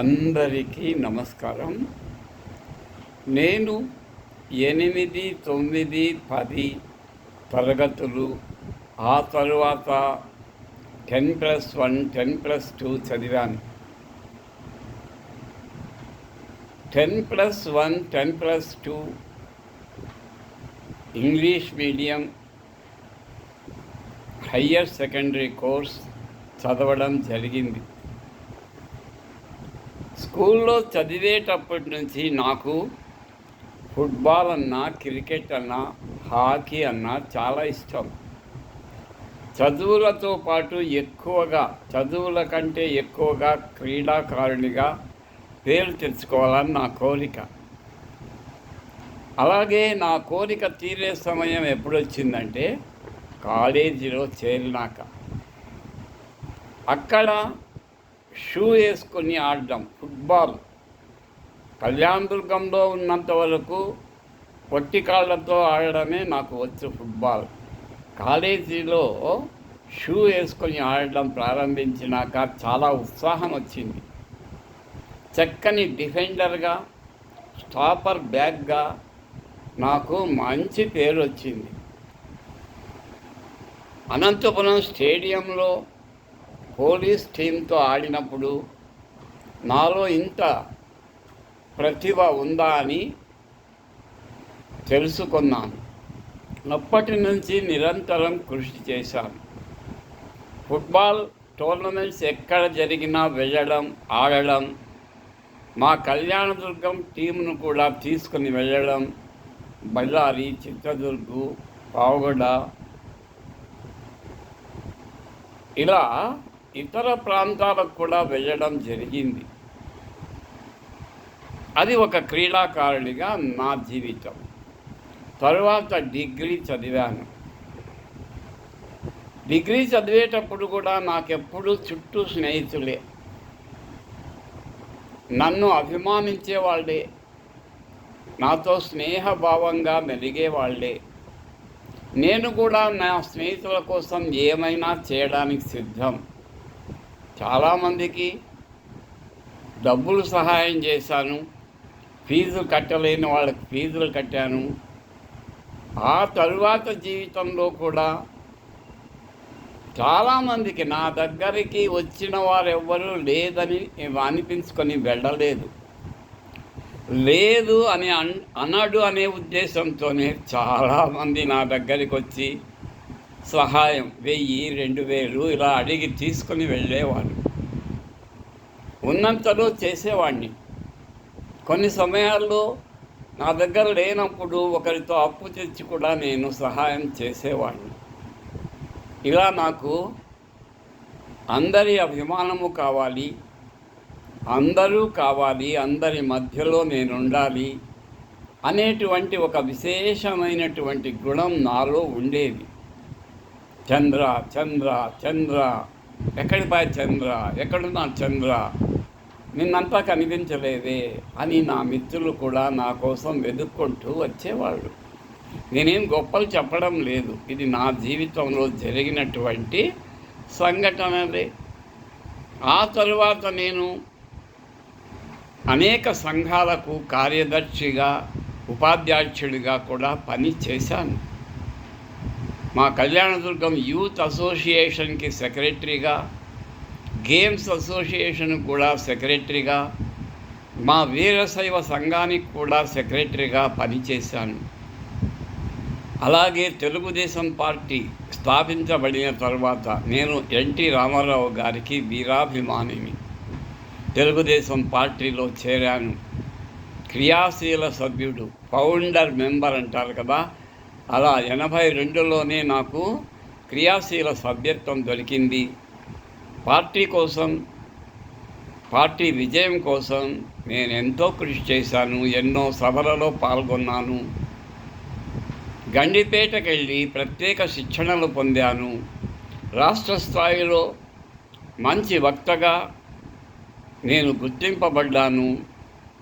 అందరికీ నమస్కారం. నేను ఎనిమిది తొమ్మిది పది తరగతులు ఆ తరువాత ten plus one ten plus two చదివాను. Ten plus one ten plus two English medium higher secondary course చదవడం జరిగింది. స్కూల్లో చదివేటప్పటి నుంచి నాకు ఫుట్బాల్ అన్నా క్రికెట్ అన్నా హాకీ అన్నా చాలా ఇష్టం. చదువులతో పాటు ఎక్కువగా చదువుల కంటే ఎక్కువగా క్రీడాకారునిగా పేరు తెచ్చుకోవాలని నా కోరిక. అలాగే నా కోరిక తీరే సమయం ఎప్పుడు వచ్చిందంటే కాలేజీలో చేరినాక. అక్కడ షూ వేసుకొని ఆడడం ఫుట్బాల్ కళ్యాణదుర్గంలో ఉన్నంత వరకు పొట్టి కాళ్ళతో ఆడడమే నాకు వచ్చు ఫుట్బాల్. కాలేజీలో షూ వేసుకొని ఆడడం ప్రారంభించినాక చాలా ఉత్సాహం వచ్చింది. చక్కని డిఫెండర్గా స్టాపర్ బ్యాగ్గా నాకు మంచి పేరు వచ్చింది. అనంతపురం స్టేడియంలో పోలీస్ టీంతో ఆడినప్పుడు నాలో ఇంత ప్రతిభ ఉందా అని తెలుసుకున్నాను. అప్పటి నుంచి నిరంతరం కృషి చేశాను. ఫుట్బాల్ టోర్నమెంట్స్ ఎక్కడ జరిగినా వెళ్ళడం ఆడడం మా కళ్యాణదుర్గం టీంను కూడా తీసుకుని వెళ్ళడం బళ్ళారి చిత్రదుర్గు పావుగడ ఇలా ఇతర ప్రాంతాలకు కూడా వెళ్ళడం జరిగింది. అది ఒక క్రీడాకారుడిగా నా జీవితం. తరువాత డిగ్రీ చదివాను. డిగ్రీ చదివేటప్పుడు కూడా నాకెప్పుడు చుట్టూ స్నేహితులే. నన్ను అభిమానించే వాళ్ళే నాతో స్నేహభావంగా మెలిగేవాళ్ళే. నేను కూడా నా స్నేహితుల కోసం ఏమైనా చేయడానికి సిద్ధం. చాలామందికి డబ్బులు సహాయం చేశాను. ఫీజులు కట్టలేని వాళ్ళకి ఫీజులు కట్టాను. ఆ తరువాత జీవితంలో కూడా చాలామందికి నా దగ్గరికి వచ్చిన వారు ఎవ్వరూ లేదని అనిపించుకొని వెళ్ళలేదు. లేదు అని అన్ అనడు అనే ఉద్దేశంతోనే చాలామంది నా దగ్గరికి వచ్చి సహాయం వెయ్యి రెండు వేలు ఇలా అడిగి తీసుకుని వెళ్ళేవాడు ఉన్నంతలో చేసేవాడిని. కొన్ని సమయాల్లో నా దగ్గర లేనప్పుడు ఒకరితో అప్పు తెచ్చి కూడా నేను సహాయం చేసేవాడిని. ఇలా నాకు అందరి అభిమానము కావాలి అందరూ కావాలి అందరి మధ్యలో నేను ఉండాలి అనేటువంటి ఒక విశేషమైనటువంటి గుణం నాలో ఉండేది. చంద్ర చంద్ర చంద్ర ఎక్కడి పాయ చంద్ర ఎక్కడున్నా చంద్ర నిన్నంతా కనిపించలేదే అని నా మిత్రులు కూడా నా కోసం వెతుక్కుంటూ వచ్చేవాళ్ళు. నేనేం గొప్పలు చెప్పడం లేదు. ఇది నా జీవితంలో జరిగినటువంటి సంఘటనలే. ఆ తరువాత నేను అనేక సంఘాలకు కార్యదర్శిగా ఉపాధ్యక్షుడిగా కూడా పని చేశాను. మా కళ్యాణదుర్గం యూత్ అసోసియేషన్కి సెక్రటరీగా గేమ్స్ అసోసియేషన్ కూడా సెక్రటరీగా మా వీరశైవ సంఘానికి కూడా సెక్రటరీగా పనిచేశాను. అలాగే తెలుగుదేశం పార్టీ స్థాపించబడిన తర్వాత నేను ఎన్టీ రామారావు గారికి వీరాభిమానిని. తెలుగుదేశం పార్టీలో చేరాను. క్రియాశీల సభ్యుడు ఫౌండర్ మెంబర్ అంటారు కదా అలా ఎనభై రెండులోనే నాకు క్రియాశీల సభ్యత్వం దొరికింది. పార్టీ కోసం పార్టీ విజయం కోసం నేను ఎంతో కృషి చేశాను ఎన్నో సభలలో పాల్గొన్నాను. గండిపేటకు వెళ్ళి ప్రత్యేక శిక్షణలు పొందాను. రాష్ట్ర స్థాయిలో మంచి వక్తగా నేను గుర్తింపబడ్డాను.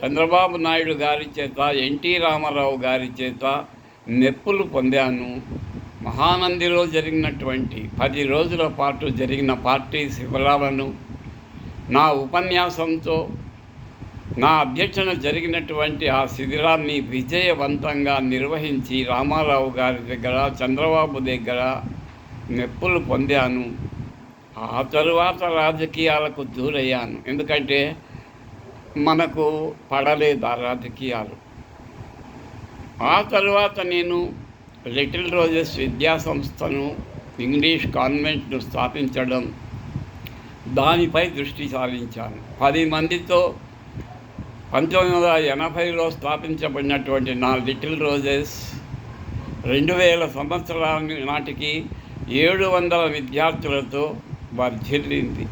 చంద్రబాబు నాయుడు గారి చేత ఎన్టీ రామారావు గారి చేత మెప్పులు పొందాను. మహానందిలో జరిగినటువంటి పది రోజుల పాటు జరిగిన పార్టీ శిబిరాలను నా ఉపన్యాసంతో నా అధ్యక్షన జరిగినటువంటి ఆ శిబిరాన్ని విజయవంతంగా నిర్వహించి రామారావు గారి దగ్గర చంద్రబాబు దగ్గర మెప్పులు పొందాను. ఆ తరువాత రాజకీయాలకు దూరయ్యాను. ఎందుకంటే మనకు పడలేదు ఆ రాజకీయాలు. ఆ తర్వాత నేను లిటిల్ రోజెస్ విద్యా సంస్థను ఇంగ్లీష్ కాన్వెంట్ను స్థాపించడం దానిపై దృష్టి సారించాను. పది మందితో పంతొమ్మిది వందల ఎనభైలో స్థాపించబడినటువంటి నా లిటిల్ రోజెస్ రెండు వేల సంవత్సరాల నాటికి ఏడు వందల విద్యార్థులతో వర్ధిల్లింది.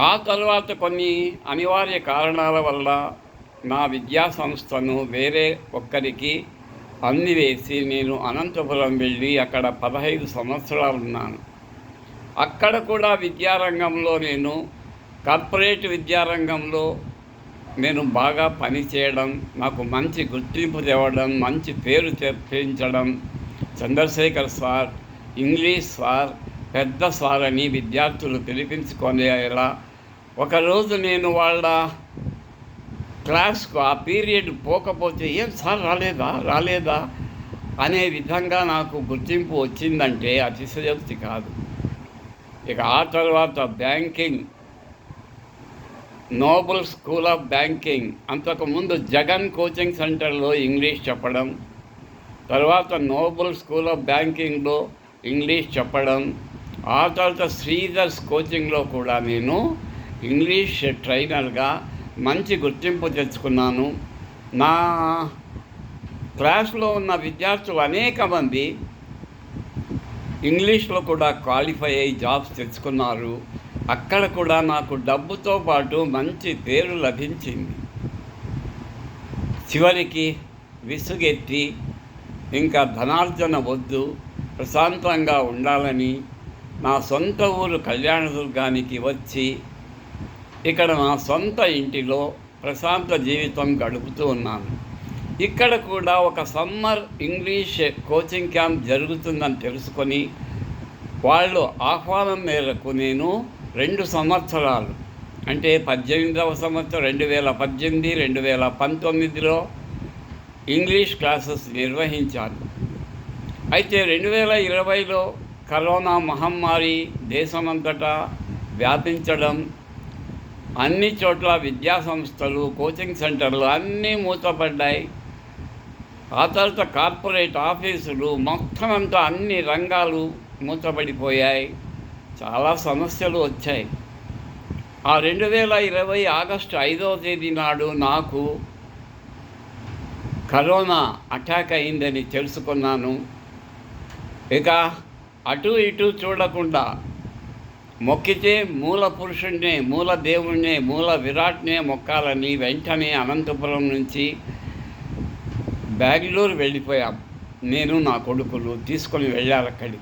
ఆ తర్వాత కొన్ని అనివార్య కారణాల వల్ల నా విద్యా సంస్థను వేరే ఒక్కరికి అందివేసి నేను అనంతపురం వెళ్ళి అక్కడ పదహైదు సంవత్సరాలు ఉన్నాను. అక్కడ కూడా విద్యారంగంలో నేను కార్పొరేట్ విద్యారంగంలో నేను బాగా పనిచేయడం నాకు మంచి గుర్తింపు తేవడం మంచి పేరు తెప్పించడం చంద్రశేఖర్ సార్ ఇంగ్లీష్ సార్ పెద్ద సార్ అని విద్యార్థులు పిలిపించుకునేలా. ఒకరోజు నేను వాళ్ళ క్లాస్కు ఆ పీరియడ్ పోకపోతే ఏం సార్ రాలేదా? రాలేదా? అనే విధంగా నాకు గుర్తింపు వచ్చిందంటే అతిశయోక్తి కాదు. ఇక ఆ తర్వాత banking noble school of banking అంతకుముందు జగన్ కోచింగ్ సెంటర్లో ఇంగ్లీష్ చెప్పడం తర్వాత నోబుల్ స్కూల్ ఆఫ్ బ్యాంకింగ్లో ఇంగ్లీష్ చెప్పడం ఆ తర్వాత శ్రీధర్స్ కోచింగ్లో కూడా నేను ఇంగ్లీష్ ట్రైనర్గా మంచి గుర్తింపు తెచ్చుకున్నాను. నా క్లాస్లో ఉన్న విద్యార్థులు అనేక మంది ఇంగ్లీష్లో కూడా క్వాలిఫై అయ్యి జాబ్స్ తెచ్చుకున్నారు. అక్కడ కూడా నాకు డబ్బుతో పాటు మంచి పేరు లభించింది. చివరికి విసుగెత్తి ఇంకా ధనార్జన వద్దు ప్రశాంతంగా ఉండాలని నా సొంత ఊరు కళ్యాణదుర్గానికి వచ్చి ఇక్కడ నా సొంత ఇంటిలో ప్రశాంత జీవితం గడుపుతూ ఉన్నాను. ఇక్కడ కూడా ఒక సమ్మర్ ఇంగ్లీష్ కోచింగ్ క్యాంప్ జరుగుతుందని తెలుసుకొని వాళ్ళు ఆహ్వానం మేరకు నేను రెండు సంవత్సరాలు అంటే పద్దెనిమిదవ సంవత్సరం రెండు వేల పద్దెనిమిది రెండు వేల పంతొమ్మిదిలో ఇంగ్లీష్ క్లాసెస్ నిర్వహించాను. అయితే రెండు వేల ఇరవైలో కరోనా మహమ్మారి దేశమంతటా వ్యాపించడం అన్ని చోట్ల విద్యా సంస్థలు కోచింగ్ సెంటర్లు అన్నీ మూతపడ్డాయి. ఆ తర్వాత కార్పొరేట్ ఆఫీసులు మొత్తం అంతా అన్ని రంగాలు మూతపడిపోయాయి. చాలా సమస్యలు వచ్చాయి. ఆ రెండు వేల ఇరవై ఆగస్టు ఐదవ తేదీ నాడు నాకు కరోనా అటాక్ అయిందని తెలుసుకున్నాను. ఇక అటు ఇటు చూడకుండా మొక్కితే మూల పురుషుణ్ణే మూల దేవుణ్ణే మూల విరాట్నే మొక్కాలని వెంటనే అనంతపురం నుంచి బెంగళూరు వెళ్ళిపోయాం. నేను నా కొడుకులు తీసుకొని వెళ్ళారు అక్కడికి.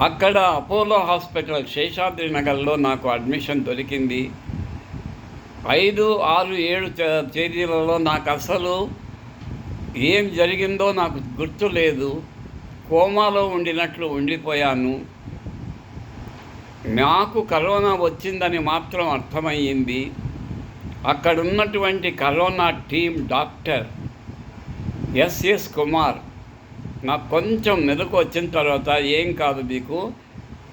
అక్కడ అపోలో హాస్పిటల్ శేషాద్రి నగర్లో నాకు అడ్మిషన్ దొరికింది. ఐదు ఆరు ఏడు తే- తేదీలలో నాకు అసలు ఏం జరిగిందో నాకు గుర్తు లేదు కోమాలో ఉండినట్లు ఉండిపోయాను. నాకు కరోనా వచ్చిందని మాత్రం అర్థమయ్యింది. అక్కడున్నటువంటి corona team doctor SS Kumar నాకు కొంచెం మెలకు వచ్చిన తర్వాత ఏం కాదు మీకు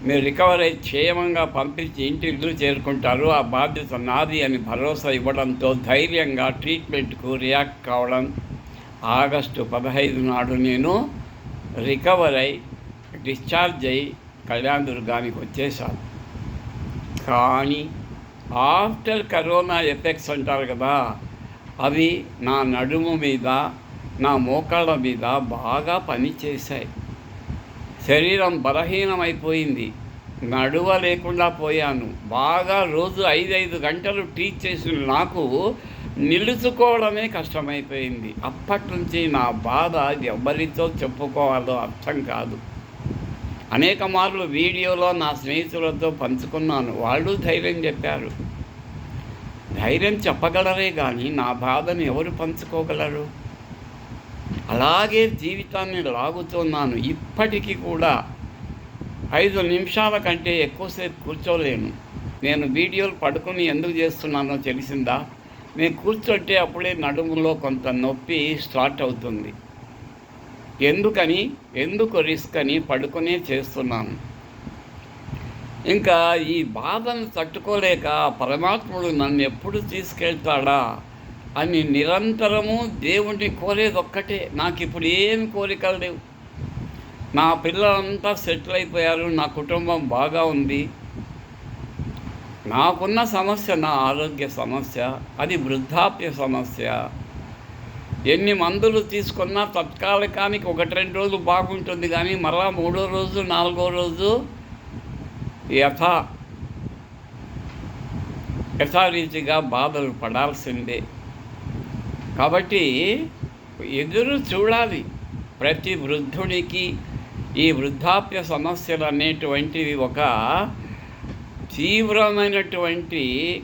మీరు రికవరీ క్షేమంగా పంపించి ఇంటి ఇల్లు చేరుకుంటారు ఆ బాధ్యత నాది అని భరోసా ఇవ్వడంతో ధైర్యంగా ట్రీట్మెంట్కు రియాక్ట్ కావడం ఆగస్టు పదహైదు నాడు నేను రికవర్ అయి డిశ్చార్జ్ అయి కళ్యాణ దుర్గానికి వచ్చేశాను. కానీ ఆఫ్టర్ కరోనా ఎఫెక్ట్స్ అంటారు కదా అవి నా నడుము మీద నా మోకాళ్ళ మీద బాగా పనిచేశాయి. శరీరం బలహీనమైపోయింది. నడువ లేకుండా పోయాను. బాగా రోజు ఐదైదు గంటలు టీచ్ చేసిన నాకు నిలుచుకోవడమే కష్టమైపోయింది. అప్పటి నుంచి నా బాధ ఎవరితో చెప్పుకోవాలో అర్థం కాదు. అనేక మార్లు వీడియోలో నా స్నేహితులతో పంచుకున్నాను. వాళ్ళు ధైర్యం చెప్పారు. ధైర్యం చెప్పగలరే కానీ నా బాధను ఎవరు పంచుకోగలరు? అలాగే జీవితాన్ని లాగుతున్నాను. ఇప్పటికీ కూడా ఐదు నిమిషాల కంటే ఎక్కువసేపు కూర్చోలేను. నేను వీడియోలు పడుకొని ఎందుకు చేస్తున్నానో తెలిసిందా? నేను కూర్చుంటే అప్పుడే నడుములో కొంత నొప్పి స్టార్ట్ అవుతుంది. ఎందుకని? ఎందుకు రిస్క్ అని పడుకునే చేస్తున్నాను. ఇంకా ఈ బాధను తట్టుకోలేక పరమాత్ముడు నన్ను ఎప్పుడు తీసుకెళ్తాడా అని నిరంతరము దేవుణ్ణి కోరేది ఒక్కటే. నాకు ఇప్పుడు ఏం కోరికలు లేవు. నా పిల్లలంతా సెటిల్ అయిపోయారు నా కుటుంబం బాగా ఉంది. నాకున్న సమస్య నా ఆరోగ్య సమస్య అది వృద్ధాప్య సమస్య. ఎన్ని మందులు తీసుకున్నా తత్కాలికానికి ఒకటి రెండు రోజులు బాగుంటుంది కానీ మరలా మూడో రోజు నాలుగో రోజు యథా యథారీతిగా బాధలు పడాల్సిందే. కాబట్టి ఎదురు చూడాలి. ప్రతి వృద్ధుడికి ఈ వృద్ధాప్య సమస్యలు అనేటువంటివి ఒక తీవ్రమైనటువంటి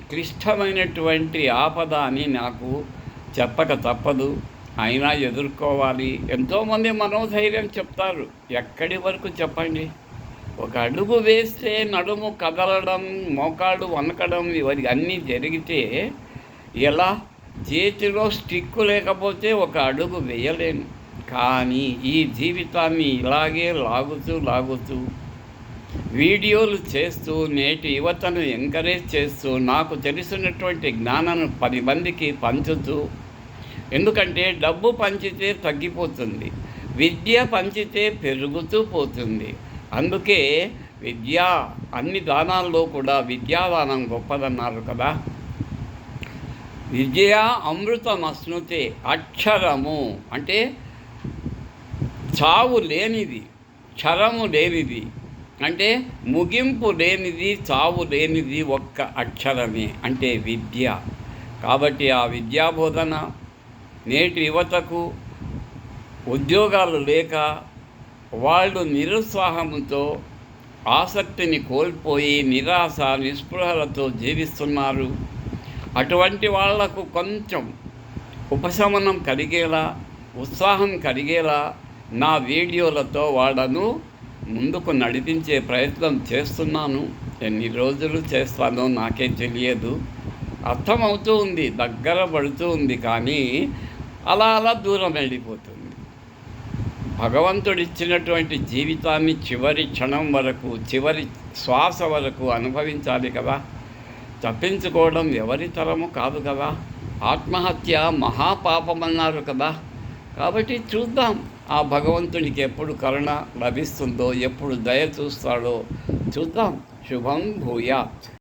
క్లిష్టమైనటువంటి ఆపద అని నాకు చెప్పక తప్పదు. అయినా ఎదుర్కోవాలి. ఎంతోమంది మనోధైర్యం చెప్తారు. ఎక్కడి వరకు చెప్పండి? ఒక అడుగు వేస్తే నడుము కదలడం మోకాడు వనకడం ఇవన్నీ అన్నీ జరిగితే ఎలా? చేతిలో స్టిక్కు లేకపోతే ఒక అడుగు వేయలేను కానీ ఈ జీవితాన్ని ఇలాగే లాగుతూ లాగుతూ వీడియోలు చేస్తూ నేటి యువతను ఎంకరేజ్ చేస్తూ నాకు తెలిసినటువంటి జ్ఞానాన్ని పది మందికి పంచుతూ ఎందుకంటే డబ్బు పంచితే తగ్గిపోతుంది విద్య పంచితే పెరుగుతూ పోతుంది. అందుకే విద్య అన్ని దానాల్లో కూడా విద్యాదానం గొప్పదన్నారు కదా. విద్య అమృతమస్నుతే అక్షరము అంటే చావు లేనిది క్షరము లేనిది అంటే ముగింపు లేనిది చావు లేనిది ఒక్క అక్షరమే అంటే విద్య. కాబట్టి ఆ విద్యాబోధన నేటి యువతకు ఉద్యోగాలు లేక వాళ్ళు నిరుత్సాహంతో ఆసక్తిని కోల్పోయి నిరాశ నిస్పృహలతో జీవిస్తున్నారు. అటువంటి వాళ్ళకు కొంచెం ఉపశమనం కలిగేలా ఉత్సాహం కలిగేలా నా వీడియోలతో వాళ్ళను ముందుకు నడిపించే ప్రయత్నం చేస్తున్నాను. ఎన్ని రోజులు చేస్తానో నాకే తెలియదు. అర్థమవుతూ ఉంది దగ్గర పడుతూ ఉంది కానీ అలా అలా దూరం వెళ్ళిపోతుంది. భగవంతుడిచ్చినటువంటి జీవితాన్ని చివరి క్షణం వరకు చివరి శ్వాస వరకు అనుభవించాలి కదా. తప్పించుకోవడం ఎవరి తరము కాదు కదా. ఆత్మహత్య మహాపాపమన్నారు కదా. కాబట్టి చూద్దాం ఆ భగవంతునికి ఎప్పుడు కరుణ లభిస్తుందో ఎప్పుడు దయ చూస్తాడో. చూద్దాం. శుభం భూయాత్.